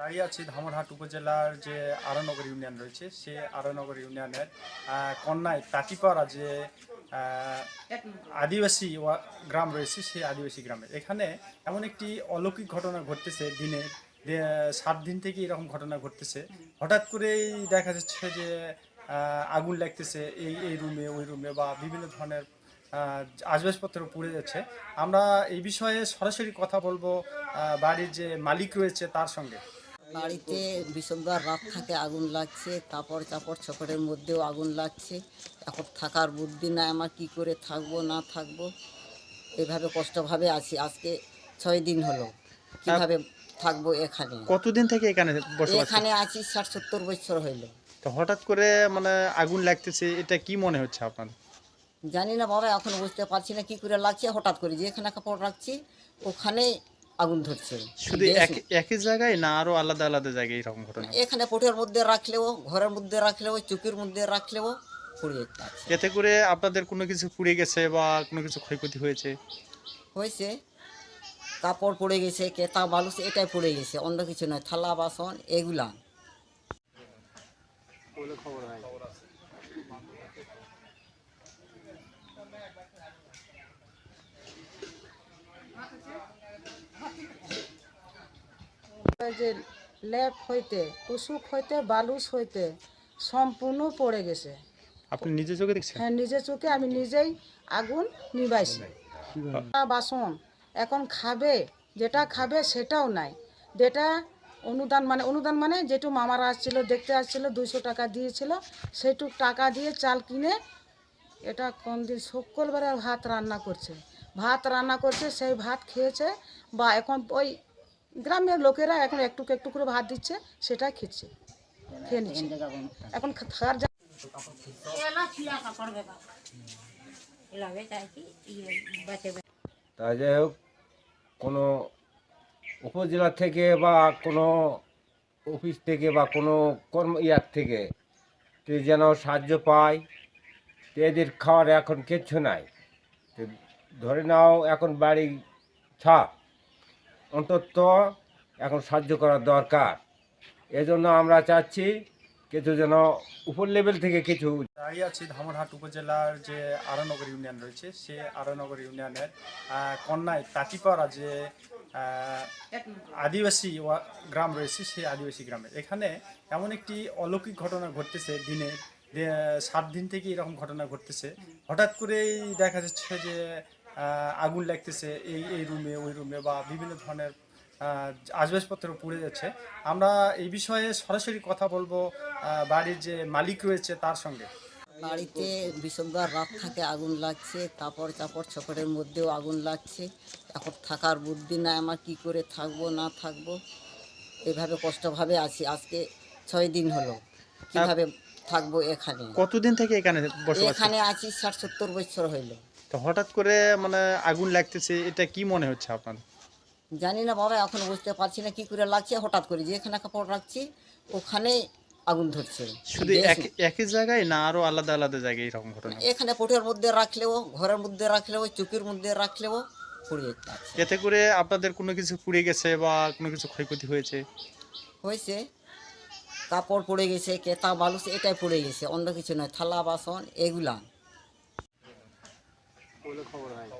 দাঁড়িয়ে আছি ধামরহাট উপজেলার যে আরনগর ইউনিয়ন রয়েছে, সে আরনগর ইউনিয়নের কন্যায় তাঁতিপাড়া যে আদিবাসী গ্রাম রয়েছে সেই আদিবাসী গ্রামে এখানে এমন একটি অলৌকিক ঘটনা ঘটতেছে দিনে সাত দিন থেকে এরকম ঘটনা ঘটতেছে। হঠাৎ করেই দেখা যাচ্ছে যে আগুন লাগতেছে এই এই রুমে, ওই রুমে বা বিভিন্ন ধরনের আসবাবপত্র পুড়ে যাচ্ছে। আমরা এই বিষয়ে সরাসরি কথা বলব বাড়ির যে মালিক রয়েছে তার সঙ্গে। বাড়িতে বিষমবার রাত থাকে আগুন লাগছে কাপড় চাপড় ছপড়ের মধ্যেও আগুন লাগছে। এখন থাকার বুদ্ধি নাই আমার কি করে থাকব না থাকব? এভাবে কষ্টভাবে আছি। আজকে ছয় দিন হলো কীভাবে থাকব এখানে? কতদিন থেকে এখানে এখানে আছি ষাট সত্তর বছর হইল। তো হঠাৎ করে মানে আগুন লাগতেছে এটা কি মনে হচ্ছে আপনার? জানি না বাবা এখন বুঝতে পারছি না কি করে লাগছে। হঠাৎ করে যেখানে কাপড় রাখছি ওখানে আগুন ধরছে। শুধু একই জায়গায় না আরও আলাদা আলাদা জায়গায় এরকম ঘটনা? এখানে পটের মধ্যে রাখলেও ঘরের মধ্যে রাখলেও চুকির মধ্যে রাখলেও পুড়ে যাচ্ছে। এতে করে আপনাদের কোনো কিছু পুড়ে গেছে বা কোনো কিছু ক্ষয়ক্ষতি হয়েছে? হয়েছে। কাপড় পড়ে গেছে কেতা বালুস এটাই পড়ে গেছে অন্য কিছু নয় থালা বাসন এগুলা। যে লেপ হইতে কুসুক হইতে বালুস হইতে সম্পূর্ণ পড়ে গেছে। আপনি নিজে চোখে দেখছেন? হ্যাঁ নিজের চোখে আমি নিজেই আগুন নিবাইছি বাসন এখন খাবে যেটা খাবে সেটাও নাই। যেটা অনুদান মানে অনুদান মানে যেটু মামারা আসছিল দেখতে আসছিল দুইশো টাকা দিয়েছিল সেইটুক টাকা দিয়ে চাল কিনে এটা কোন দিন সকলবারে ভাত রান্না করছে। ভাত রান্না করছে সেই ভাত খেয়েছে বা এখন ওই গ্রামের লোকেরা এখন একটু একটু করে ভাত দিচ্ছে সেটা খেচ্ছে। খেয়ে নিচ্ছে। এখন থাকার জা- তা যাই হোক কোনো উপজেলা থেকে বা কোনো অফিস থেকে বা কোনো কর্ম ইয়ার থেকে তে যেন সাহায্য পায় তো এদের খাওয়ার এখন কিচ্ছু নাই। ধরে নাও এখন বাড়ি ছাপ অন্তত এখন সাহায্য করার দরকার। এজন্য আমরা চাচ্ছি কিছু যেন উপর লেভেল থেকে কিছু দাঁড়িয়ে আছি ধামরহাট উপজেলার যে আরনগর ইউনিয়ন রয়েছে, সে আরনগর ইউনিয়নের কন্যায় তাঁতিপাড়া যে আদিবাসী গ্রাম রয়েছে, সেই আদিবাসী গ্রামে। এখানে এমন একটি অলৌকিক ঘটনা ঘটতেছে দিনে সাত দিন থেকে এরকম ঘটনা ঘটতেছে। হঠাৎ করেই দেখা যাচ্ছে যে আগুন লাগতেছে এই এই রুমে ওই রুমে বা বিভিন্ন ধরনের আহ, আসবাবপত্র পুড়ে যাচ্ছে। আমরা এই বিষয়ে সরাসরি কথা বলব বাড়ির যে মালিক রয়েছে তার সঙ্গে। বাড়িতে বিষমবার রাত থাকে আগুন লাগছে কাপড় চাপড় ছপড়ের মধ্যেও আগুন লাগছে। এখন থাকার বুদ্ধি নাই আমার কি করে থাকব না থাকব? এভাবে কষ্টভাবে আছি আজকে ছয় দিন হলো। কীভাবে থাকব এখানে? কতদিন থেকে এখানে এখানে আছি ষাট সত্তর বছর হইল। তো হঠাৎ করে মানে আগুন লাগতেছে এটা কি মনে হচ্ছে আপনার জানি না বাবা এখন বুঝতে পারছি না কি করে লাগছে। হঠাৎ করে যেখানে কাপড় রাখছি ওখানে আগুন ধরছে। শুধু এক একই জায়গায় না আরও আলাদা আলাদা জায়গায় এরকম ঘটনা? এখানে পোটের মধ্যে রাখলেও ঘরের মধ্যে রাখলেও চুকির মধ্যে রাখলেও পুড়ে যাচ্ছে। এতে করে আপনাদের কোনো কিছু পুড়ে গেছে বা কোনো কিছু ক্ষয়ক্ষতি হয়েছে? হয়েছে। কাপড় পড়ে গেছে কেতা বালুস এটাই পড়ে গেছে অন্য কিছু নয় থালা বাসন এগুলা। বলে খবর হয়